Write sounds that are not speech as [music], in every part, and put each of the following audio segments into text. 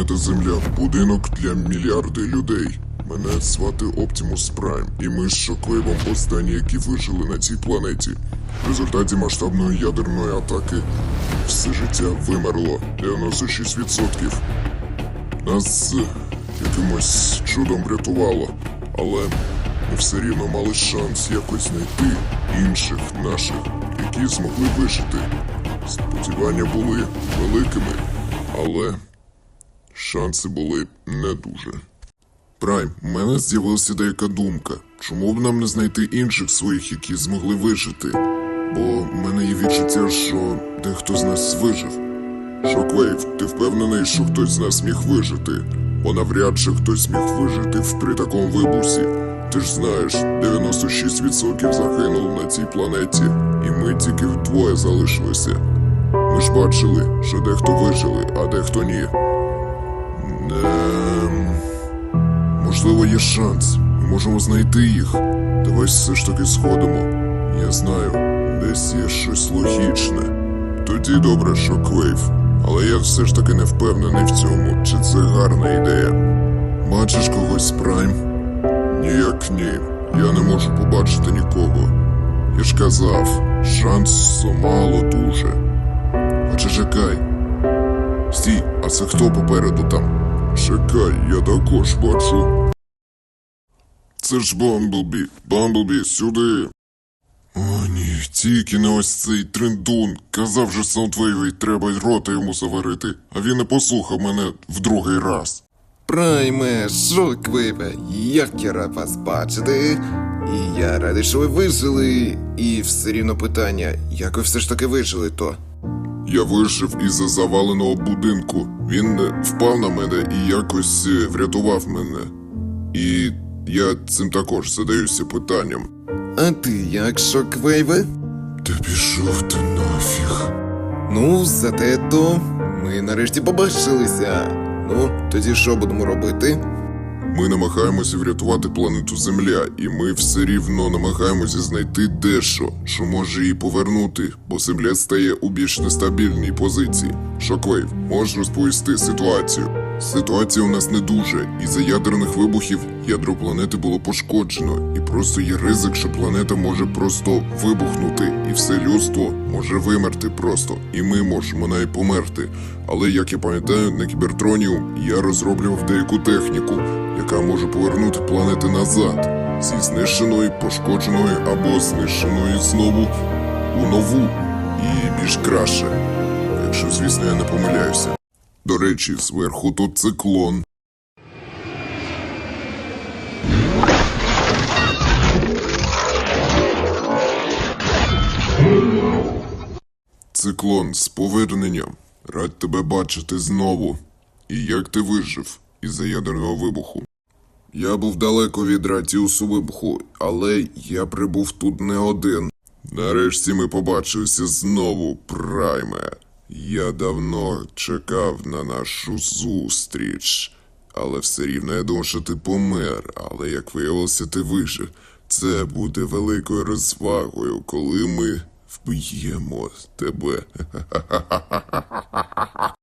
Планета Земля будинок для мільярди людей. Мене звати Оптимус Прайм, і ми з Шоквейвом останні, які вижили на цій планеті. В результаті масштабної ядерної атаки все життя вимерло 96%. Нас якимось чудом врятувало, але ми все рівно мали шанс якось знайти інших наших, які змогли вижити. Сподівання були великими, але шанси були не дуже. Прайм, у мене з'явилася деяка думка. Чому б нам не знайти інших своїх, які змогли вижити? Бо в мене є відчуття, що дехто з нас вижив. Шоквейв, ти впевнений, що хтось з нас міг вижити? Бо навряд чи хтось міг вижити в при такому вибусі. Ти ж знаєш, 96% загинуло на цій планеті, і ми тільки вдвоє залишилися. Ми ж бачили, що дехто вижили, а дехто ні. Ем... Можливо, є шанс. Ми можемо знайти їх. Давай все ж таки сходимо. Я знаю, десь є щось логічне. Тоді добре, Шоквейв. Але я все ж таки не впевнений в цьому, чи це гарна ідея. Бачиш когось, Прайм? Ніяк ні. Я не можу побачити нікого. Я ж казав, шансу мало дуже. Хоча чекай. Стій, а це хто попереду там? Чекай, я також бачу. Це ж Бамблбі. Бамблбі, сюди. О, ні, тільки не ось цей триндун. Казав же Саундвейві, треба й рота йому заварити, а він не послухав мене в другий раз. Прайме, Шоквейве, як я рад вас бачити. І я радий, що ви вижили. І все рівно питання, як ви все ж таки вижили то? Я вижив із-за заваленого будинку. Він впав на мене і якось е, врятував мене. І я цим також задаюся питанням. А ти як Шоквейве? Та пішов ти нафіг. Ну, зате то ми нарешті побачилися. Ну, тоді що будемо робити? Ми намагаємося врятувати планету Земля, і ми все рівно намагаємося знайти дещо, що може її повернути, бо Земля стає у більш нестабільній позиції. Шоквейв, можеш розповісти ситуацію? Ситуація у нас не дуже. Із-за ядерних вибухів ядро планети було пошкоджено, і просто є ризик, що планета може просто вибухнути, і все людство може вимерти просто, і ми можемо навіть померти. Але як я пам'ятаю, на кібертроні я розроблював деяку техніку, яка може повернути планети назад зі знищеної, пошкодженої або знищеної знову у нову і більш краще. Якщо, звісно, я не помиляюся. До речі, зверху тут циклон. Циклон з поверненням. Рад тебе бачити знову. І як ти вижив із-за ядерного вибуху? Я був далеко від радіусу вибуху, але я прибув тут не один. Нарешті ми побачилися знову, Прайме. Я давно чекав на нашу зустріч. Але все рівно я думав, що ти помер, але як виявилося, ти вижив. Це буде великою розвагою, коли ми вб'ємо тебе. [laughs]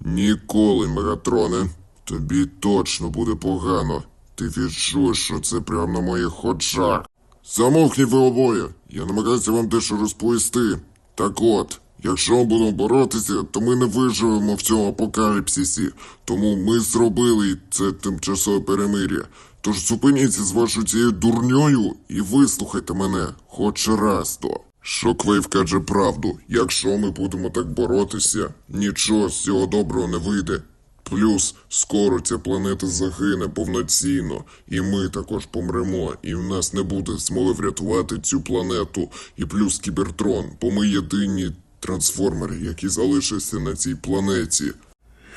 Ніколи, Мегатроне. Тобі точно буде погано. Ти відчуєш, що це прямо на моїх очах. Замовкніть ви обоє. Я намагаюся вам дещо розповісти. Так от, якщо будемо боротися, то ми не виживемо в цьому апокаліпсисі. Тому ми зробили це тимчасове перемир'я. Тож зупиніться з вашою цією дурньою і вислухайте мене хоч раз то. Шоквейв каже правду. Якщо ми будемо так боротися, нічого з цього доброго не вийде. Плюс скоро ця планета загине повноцінно, і ми також помремо, і в нас не буде змоги врятувати цю планету. І плюс кібертрон, бо ми єдині трансформери, які залишаться на цій планеті.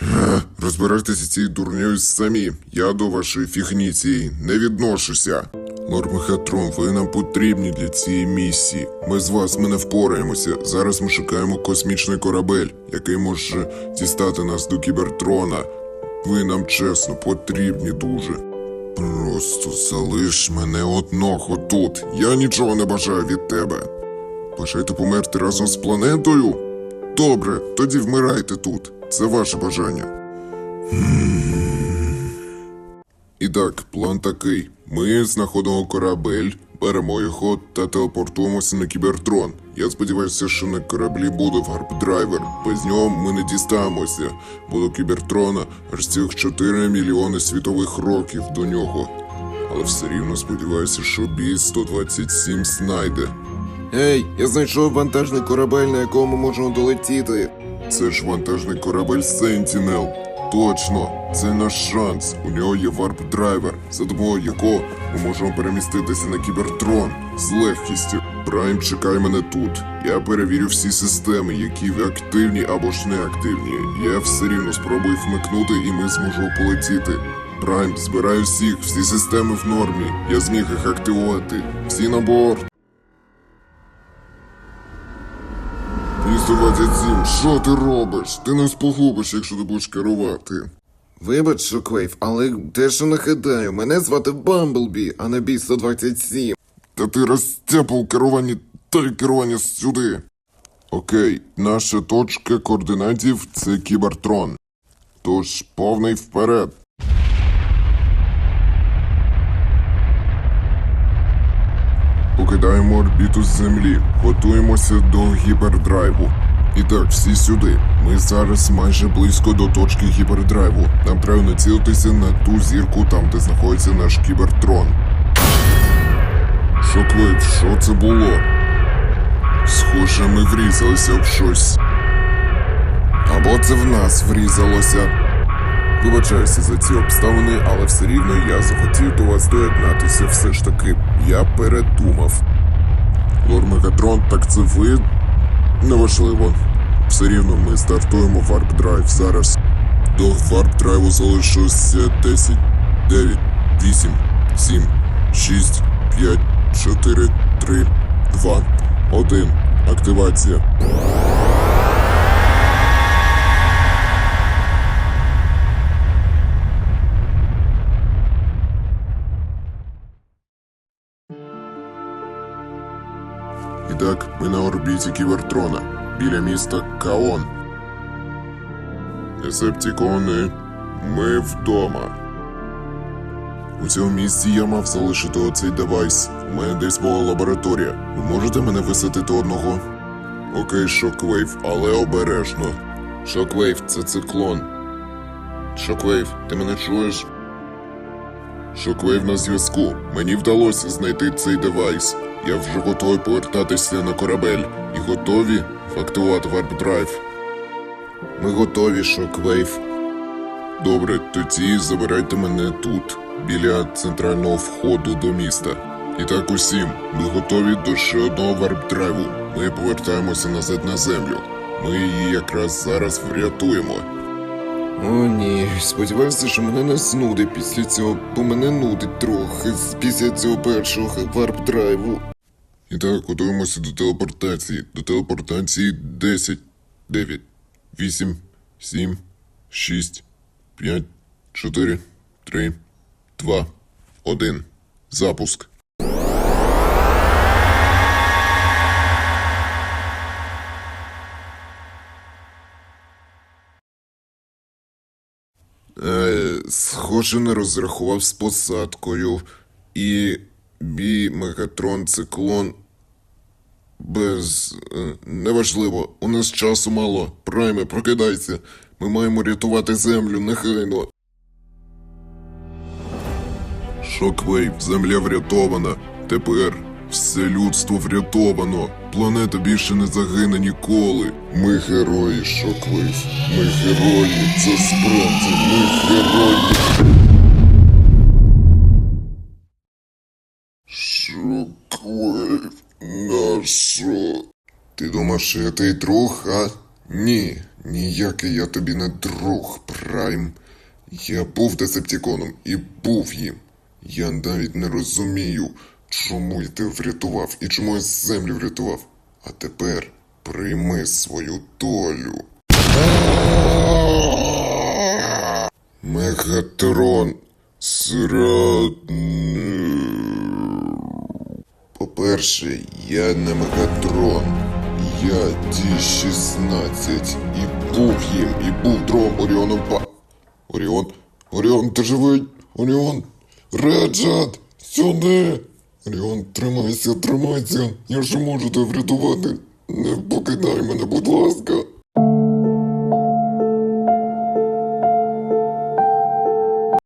Е, Розбирайтеся цією дурньою самі. Я до вашої фігні не відношуся. Лорд Мехатрон, ви нам потрібні для цієї місії. Ми з вас ми не впораємося. Зараз ми шукаємо космічний корабель, який може дістати нас до кібертрона. Ви нам чесно потрібні дуже. Просто залиш мене одного тут. Я нічого не бажаю від тебе. Бажаєте померти разом з планетою? Добре, тоді вмирайте тут. Це ваше бажання. І так, план такий: ми знаходимо корабель, беремо його та телепортуємося на кібертрон. Я сподіваюся, що на кораблі буде варп-драйвер. Без нього ми не дістанемося, бо до кібертрона аж цілих 4 мільйони світових років до нього. Але все рівно сподіваюся, що бій 127 знайде. Ей, я знайшов вантажний корабель, на якому можемо долетіти. Це ж вантажний корабель Сентінел. Точно, це наш шанс. У нього є варп-драйвер, за допомогою якого ми можемо переміститися на кібертрон з легкістю. Прайм чекай мене тут. Я перевірю всі системи, які активні або ж неактивні. Я все рівно спробую вмикнути і ми зможемо полетіти. Прайм, збираю всіх, всі системи в нормі. Я зміг їх активувати. Всі на борт. Місто 27, що ти робиш? Ти не спогубиш, якщо ти будеш керувати. Вибач, Шоквейв, але те, що нагадаю, мене звати Бамблбі, а не бій 127. Та ти розтяпав керування та й керування сюди. Окей, наша точка координатів це кібертрон. Тож повний вперед. Покидаємо орбіту з землі, готуємося до гіпердрайву. І так, всі сюди. Ми зараз майже близько до точки гіпердрайву. Нам треба націлитися на ту зірку там, де знаходиться наш кібертрон. Шоквейв, що це було? Схоже, ми врізалися в щось. Або це в нас врізалося. Вибачаюся за ці обставини, але все рівно я захотів до вас доєднатися. Все ж таки, я передумав. Лор Мегатрон, так це ви? Неважливо. Все рівно ми стартуємо варп драйв зараз. До варп драйву залишилося 10, 9, 8, 7, 6, 5, 4, 3, 2, 1. Активація. Ми на орбіті Кібертрона, біля міста Каон. Десептікони, ми вдома. У цьому місці я мав залишити оцей девайс. У мене десь була лабораторія. Ви можете мене висадити одного? Окей, Шоквейв, але обережно. Шоквейв, це циклон. Шоквейв, ти мене чуєш? Шоквейв на зв'язку. Мені вдалося знайти цей девайс. Я вже готовий повертатися на корабель і готові активувати варп-драйв. Ми готові, Шоквейв. Добре, тоді забирайте мене тут, біля центрального входу до міста. І так усім, ми готові до ще одного варп-драйву. Ми повертаємося назад на землю. Ми її якраз зараз врятуємо. О, ні, сподіваюся, що мене не знудить після цього, бо мене нудить трохи після цього першого варп-драйву. І так, готуємося до телепортації. До телепортації 10, 9, 8, 7, 6, 5, 4, 3, 2, 1. Запуск. Е, схоже, не розрахував з посадкою. І бій Мегатрон Циклон. Без. Е, неважливо, у нас часу мало. Прайме, прокидайся. Ми маємо рятувати землю негайно. Шоквейв, земля врятована. Тепер все людство врятовано. Планета більше не загине ніколи. Ми герої, Шоквейв. Ми герої. Це справді ми герої. Шоквейв, нащо? Ти думаєш, що я твій друг, а? Ні, ніякий я тобі не друг, Прайм. Я був десептиконом і був їм. Я навіть не розумію, чому я тебе врятував і чому я землю врятував. А тепер прийми свою долю. Мегатрон зрадник. По-перше, я не Мегатрон. Я Ді-16 і був їм, і був другом Оріоном Па. Оріон, Оріон, ти живий? Оріон, Реджет, сюди! Оріон, тримайся, тримайся, я ж можу тебе врятувати. Не покидай мене, будь ласка.